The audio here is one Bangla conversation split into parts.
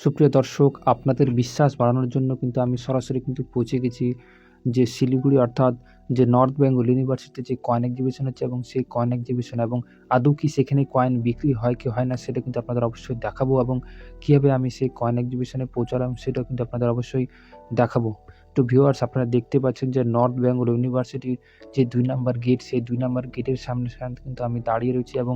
সুপ্রিয় দর্শক, আপনাদের বিশ্বাস বাড়ানোর জন্য কিন্তু আমি সরাসরি কিন্তু পৌঁছে গেছি যে শিলিগুড়ি অর্থাৎ যে নর্থ বেঙ্গল ইউনিভার্সিটিতে যে কয়েন এক্সিবিশন হচ্ছে এবং সেই কয়েন এক্সিবিশন এবং আদৌ কি সেখানে কয়েন বিক্রি হয় কি হয় না সেটা কিন্তু আপনাদের অবশ্যই দেখাবো এবং কীভাবে আমি সেই কয়েন এক্সিবিশনে পৌঁছালাম সেটা কিন্তু আপনাদের অবশ্যই দেখাবো। তো ভিউয়ার্স আপনারা দেখতে পাচ্ছেন যে নর্থ বেঙ্গল ইউনিভার্সিটির যে দুই নাম্বার গেট সেই দুই নাম্বার গেটের সামনে সামনে কিন্তু আমি দাঁড়িয়ে রয়েছি এবং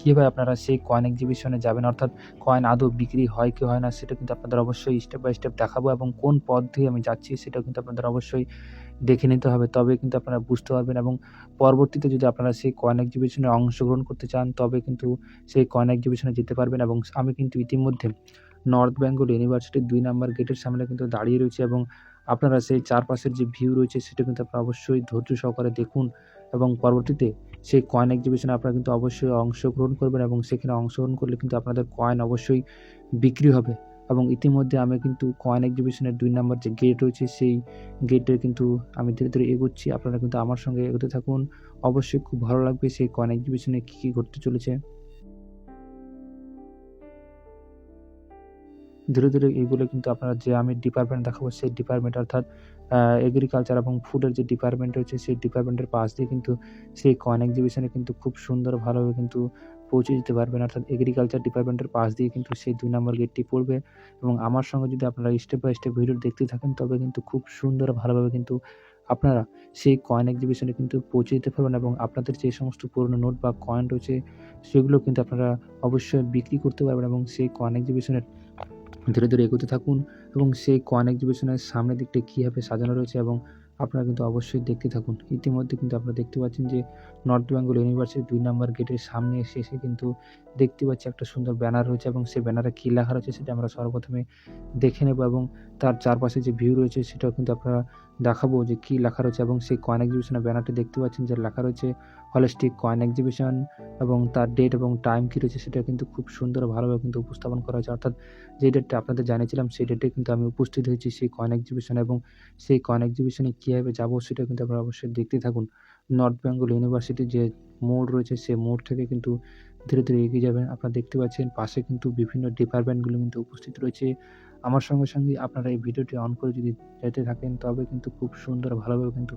কীভাবে আপনারা সেই কয়েন এক্সিবিশনে যাবেন, অর্থাৎ কয়েন আদৌ বিক্রি হয় কি হয় না, সেটা কিন্তু আপনাদের অবশ্যই স্টেপ বাই স্টেপ দেখাবো এবং কোন পথ দিয়ে আমি যাচ্ছি সেটাও কিন্তু আপনাদের অবশ্যই দেখে নিতে হবে, তবে কিন্তু আপনারা বুঝতে পারবেন এবং পরবর্তীতে যদি আপনারা সেই কয়েন এক্সিবিশনে অংশগ্রহণ করতে চান, তবে কিন্তু সেই কয়েন এক্সিবিশনে যেতে পারবেন এবং আমি কিন্তু ইতিমধ্যে নর্থ বেঙ্গল ইউনিভার্সিটির দুই নাম্বার গেটের সামনে কিন্তু দাঁড়িয়ে রয়েছি এবং আপনারা সেই চারপাশের যে ভিউ রয়েছে, সেটা কিন্তু আপনারা অবশ্যই ধৈর্য সহকারে দেখুন এবং পরবর্তীতে সেই কয়েন এক্সিবিশনে আপনারা কিন্তু অবশ্যই অংশগ্রহণ করবেন এবং সেখানে অংশগ্রহণ করলে কিন্তু আপনাদের কয়েন অবশ্যই বিক্রি হবে। এবং ইতিমধ্যে আমি কিন্তু কয়েন এক্সিবিশনের দুই নম্বর যে গেট রয়েছে, সেই গেটের কিন্তু আমি ধীরে ধীরে এগোচ্ছি। আপনারা কিন্তু আমার সঙ্গে এগোতে থাকুন। অবশ্যই খুব ভালো লাগবে সেই কয়েন এক্সিবিশনে কী কী ঘটতে চলেছে। ধীরে ধীরে এইগুলো কিন্তু আপনারা যে আমি ডিপার্টমেন্ট দেখাবো, সেই ডিপার্টমেন্ট অর্থাৎ এগ্রিকালচার এবং ফুডের যে ডিপার্টমেন্ট রয়েছে, সেই ডিপার্টমেন্টের পাশ দিয়ে কিন্তু সেই কয়েন এক্সিবিশনে কিন্তু খুব সুন্দর ভালোভাবে কিন্তু পৌঁছে যেতে পারবেন। অর্থাৎ এগ্রিকালচার ডিপার্টমেন্টের পাশ দিয়ে কিন্তু সেই দুই নম্বর গেটটি পড়বে এবং আমার সঙ্গে যদি আপনারা স্টেপ বাই স্টেপ ভিডিও দেখতে থাকেন, তবে কিন্তু খুব সুন্দর ভালোভাবে কিন্তু আপনারা সেই কয়েন এক্সিবিশনে কিন্তু পৌঁছে দিতে পারবেন এবং আপনাদের যে সমস্ত পুরনো নোট বা কয়েন রয়েছে, সেগুলো কিন্তু আপনারা অবশ্যই বিক্রি করতে পারবেন এবং সেই কয়েন এক্সিবিশনের ধীরে ধীরে এগোতে থাকুন। এবং সেই কয়েন এক্সিবিশনের সামনের দিকটা কীভাবে সাজানো রয়েছে এবং আপনারা কিন্তু অবশ্যই দেখতে থাকুন। ইতিমধ্যে কিন্তু আপনারা দেখতে পাচ্ছেন যে নর্থ বেঙ্গল ইউনিভার্সিটির দুই নম্বর গেটের সামনে এসে এসে কিন্তু দেখতে পাচ্ছি একটা সুন্দর ব্যানার রয়েছে এবং সেই ব্যানারে কী লেখা রয়েছে সেটা আমরা সর্বপ্রথমে দেখে নেব এবং তার চারপাশে যে ভিউ রয়েছে সেটাও কিন্তু আপনারা দেখাবো যে কী লেখা রয়েছে এবং সেই কয়েন এক্সিবিশনের ব্যানারটি দেখতে পাচ্ছেন যে লেখা রয়েছে হলিস্টিক কয়েন এক্সিবিশন এবং তার ডেট এবং টাইম কী রয়েছে সেটা কিন্তু খুব সুন্দর ভালোভাবে কিন্তু উপস্থাপন করা হয়েছে। অর্থাৎ যে ডেটটা আপনাদের জানিয়েছিলাম সেই ডেটে কিন্তু আমি উপস্থিত হয়েছি সেই কয়েন এক্সিবিশনে এবং সেই কয়েন এক্সিবিশনে কীভাবে যাব সেটা কিন্তু আপনারা অবশ্যই দেখতে থাকুন। নর্থ বেঙ্গল ইউনিভার্সিটির যে মোড় রয়েছে সেই মোড় থেকে কিন্তু ধীরে ধীরে এগিয়ে যাবেন। আপনারা দেখতে পাচ্ছেন পাশে কিন্তু বিভিন্ন ডিপার্টমেন্টগুলো কিন্তু উপস্থিত রয়েছে। আমার সঙ্গে সঙ্গে আপনারা এই ভিডিওটি অন করে যদি যেতে থাকেন তবে কিন্তু খুব সুন্দর ভালোভাবে কিন্তু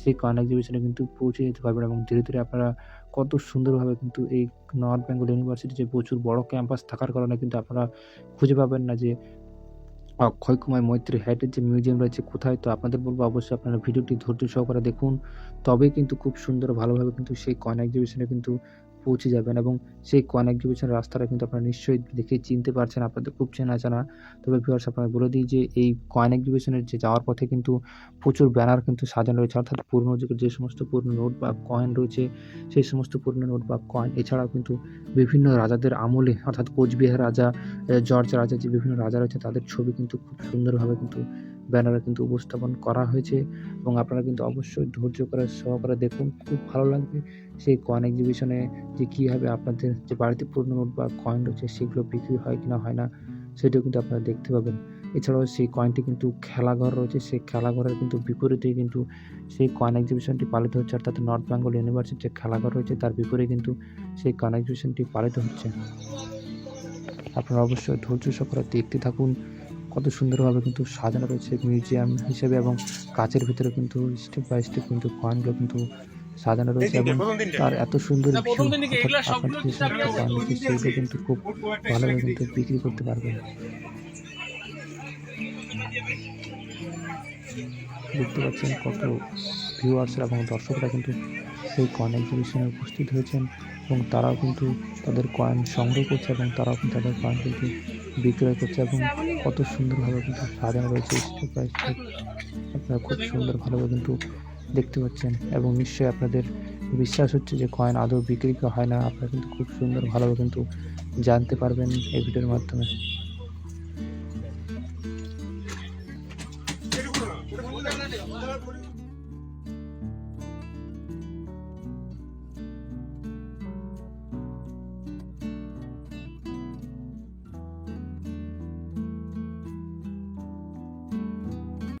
সেই কয়েন এক্সিবিশনে কিন্তু পৌঁছে যেতে পারবেন এবং ধীরে ধীরে আপনারা কত সুন্দরভাবে কিন্তু এই নর্থ বেঙ্গল ইউনিভার্সিটি যে প্রচুর বড় ক্যাম্পাস থাকার কারণে কিন্তু আপনারা খুঁজে পাবেন না যে অক্ষয় কুমার মৈত্রী হাইটের যে মিউজিয়াম রয়েছে কোথায়, তো আপনাদের বলব অবশ্যই আপনারা ভিডিওটি ধৈর্য সহকারে দেখুন। তবেই কিন্তু খুব সুন্দর ভালোভাবে কিন্তু সেই কয়েন এক্সিবিশনে কিন্তু পৌঁছে যাবেন এবং সেই কয়েন এক্সিবিশনের রাস্তাটা কিন্তু আপনারা নিশ্চয়ই দেখে চিনতে পারছেন, আপনাদের খুব চেনা জানা। তবে ভিউয়ার্স আপনারা বলে দিই যে এই কয়েন এক্সিবিশনের যে যাওয়ার পথে কিন্তু প্রচুর ব্যানার কিন্তু সাজানো রয়েছে। অর্থাৎ পুরনো যুগের যে সমস্ত পুরনো নোট বা কয়েন রয়েছে, সেই সমস্ত পুরনো নোট বা কয়েন এছাড়াও কিন্তু বিভিন্ন রাজাদের আমলে, অর্থাৎ কোচবিহার রাজা জর্জ রাজা যে বিভিন্ন রাজা রয়েছে, তাদের ছবি কিন্তু খুব সুন্দরভাবে কিন্তু ব্যানারে কিন্তু উপস্থাপন করা হয়েছে এবং আপনারা কিন্তু অবশ্যই ধৈর্য করে সহকারে দেখুন, খুব ভালো লাগবে। সেই কয়েন এক্সিবিশনে যে কীভাবে আপনাদের যে বাড়িতে পুরনো নোট বা কয়েন রয়েছে সেগুলো বিক্রি হয় কি না হয় না, সেটাও কিন্তু আপনারা দেখতে পাবেন। এছাড়াও সেই কয়েনটি কিন্তু খেলাঘর রয়েছে, সেই খেলাঘরের কিন্তু বিপরীতেই কিন্তু সেই কয়েন এক্সিবিশনটি পালিত হচ্ছে, অর্থাৎ নর্থ বেঙ্গল ইউনিভার্সিটির যে খেলাঘর রয়েছে, তার বিপরীতে কিন্তু সেই কয়েন এক্সিবিশনটি পালিত হচ্ছে। আপনারা অবশ্যই ধৈর্য সহকারে দেখতে থাকুন। কত সুন্দরভাবে কিন্তু সাজানো রয়েছে মিউজিয়াম হিসেবে এবং কাচের ভিতরে কিন্তু স্টেপ বাই স্টেপ কিন্তু কয়েনগুলো কিন্তু সাজানো রয়েছে এবং তার এত সুন্দর সেগুলো কিন্তু খুব ভালোভাবে কিন্তু বিক্রি করতে পারবেন। দেখতে পাচ্ছেন কত ভিউয়ার্স এবং দর্শকরা কিন্তু সেই কয়েন এক্সিবিশনে উপস্থিত হয়েছেন এবং তারাও কিন্তু তাদের কয়েন সংগ্রহ করছে এবং তারাও কিন্তু তাদের কয়েন কিন্তু বিক্রয় করছে এবং কত সুন্দরভাবে কিন্তু সাজানো রয়েছে আপনারা খুব সুন্দর ভালোভাবে কিন্তু দেখতে পাচ্ছেন এবং নিশ্চয়ই আপনাদের বিশ্বাস হচ্ছে যে কয়েন আদৌ বিক্রি হয় না। আপনারা কিন্তু খুব সুন্দর ভালোভাবে কিন্তু জানতে পারবেন এই ভিডিওর মাধ্যমে।